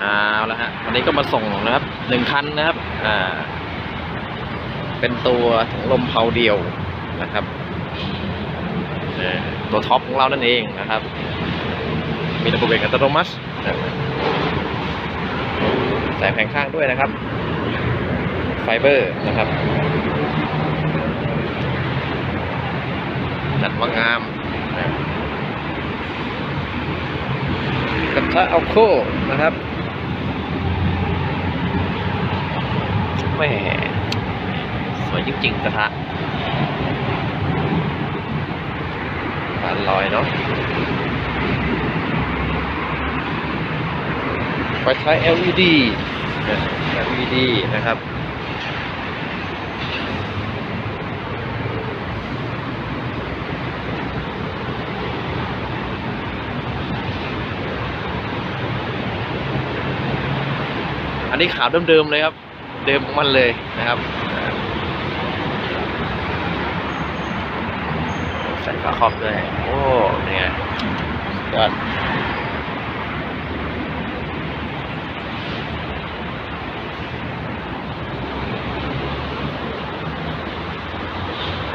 เอาและฮะวันนี้ก็มาส่งนะครับหนึ่งคันนะครับ อ่า เป็นตัวถังลมเพาเดียวนะครับเอ่อตัวท็อปของเรานั่นเองนะครับ มีระบบเบรกอัตโนมัตินะใส่แผงข้างด้วยนะครับ ไฟเบอร์นะครับจัดว่างามกระทะเอาโคนะครับแห ม่สวยจริงๆกระทะบานลอยเนาะไฟท้าย LED LED นะครับอันนี้ขาวเดิมๆเลยครับ เดิมของมันเลยนะครับใส่ฝาครอบด้วย โอ้เนี่ยยอด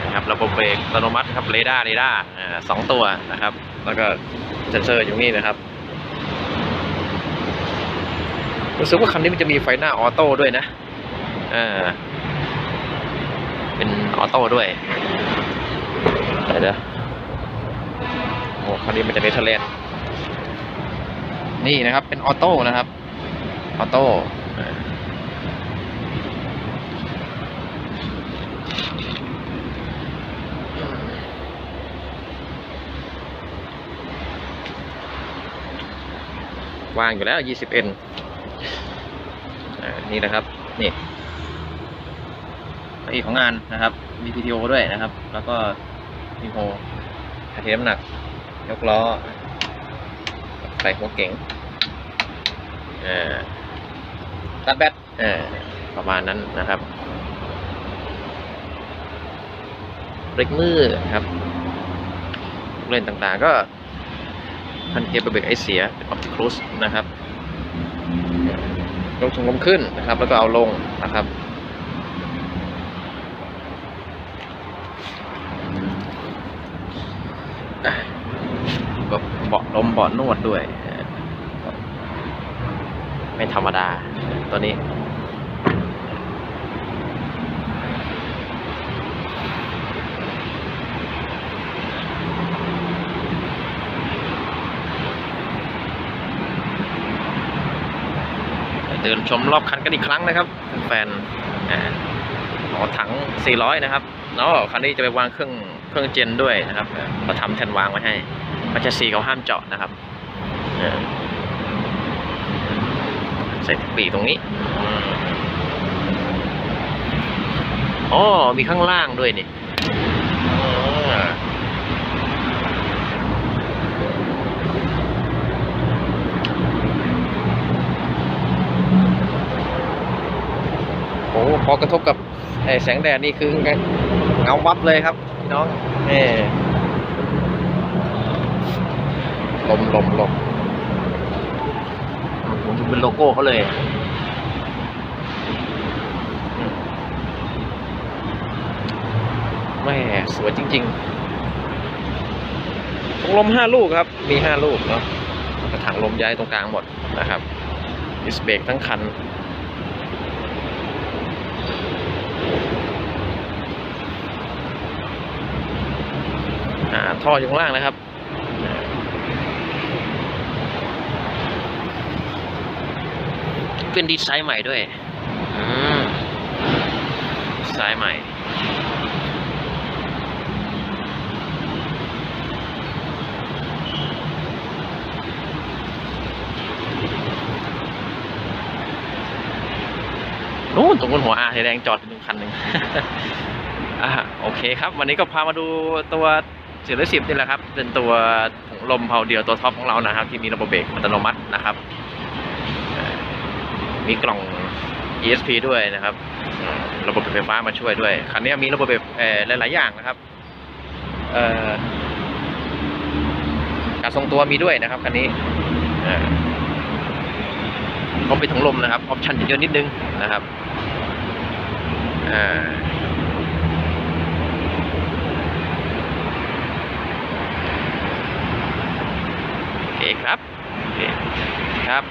นะครับระบบเบรกอัตโนมัติครับเรดาร์เรดาร์สองตัวนะครับ แล้วก็เซนเซอร์อยู่นี่นะครับรู้สึกว่าคันนี้มันจะมีไฟหน้าออโต้ด้วยนะ อ่าเป็นออโต้ด้วยเดี๋ยวโอ้คันนี้มันจะเนเธอร์แลนด์นี่นะครับ เป็นออโต้นะครับ ออโต้วางอยู่แล้ว 20N อ่านี่นะครับ นี่ อีกของงานนะครับ มี PTO ด้วยนะครับ แล้วก็มีโฮถ่าเทน้ำหนัก ยกล้อ ใส่หัวเก๋งอ่าตัดแบตอ่าประมาณนั้นนะครับเบรกมือครับลูกเล่นต่างๆก็พันเกียร์เบรกไอเสียเป็นออปติคลูสนะครับยกถุงลมขึ้นนะครับ แล้วก็เอาลงนะครับ ก็เบาะลมเบาะนวดด้วย ไม่ธรรมดา ตัวนี้ เดินชมรอบคันกันอีกครั้งนะครับ แฟนอ่าอ๋อถัง 400 นะครับ เนาะคันนี้จะไปวางเครื่องเครื่องเจนด้วยนะครับเออเราทำแทนวางไว้ให้ มันจะสีเขาห้ามเจาะนะครับใส่ปีตรงนี้อืมอ๋อมีข้างล่างด้วยนี่โอ้พอกระทบกับแสงแดดนี่คือเงาวับเลยครับพี่น้องนี่ ลมลมลมผมดูเป็นโลโก้เขาเลยแม่สวยจริงๆถุงลมห้าลูกครับ มีห้าลูกเนาะกระถางลมย้ายตรงกลางหมดนะครับดิสเบรกทั้งคันอ่าท่ออยู่ข้างล่างนะครับ เป็นดีไซน์ใหม่ด้วยอืมดีไซน์ใหม่ นู้นตรงบนหัวอาสีแดงจอดอยู่หนึ่งคันหนึ่งอ่าโอเคครับ วันนี้ก็พามาดูตัวเสียสิบนี่แหละครับ เป็นตัวลมเพาเดียวตัวท็อปของเรานะครับ ที่มีระบบเบรกอัตโนมัตินะครับ มีกล่อง ESP ด้วยนะครับ ระบบไฟฟ้ามาช่วยด้วย คันนี้มีระบบเบรกเอ่อหลาย ๆ อย่างนะครับการทรงตัวมีด้วยนะครับคันนี้อ่าเขาเป็นถุงลมนะครับ ออปชั่นเยอะนิดนึงนะครับโอเคครับโอเคครับ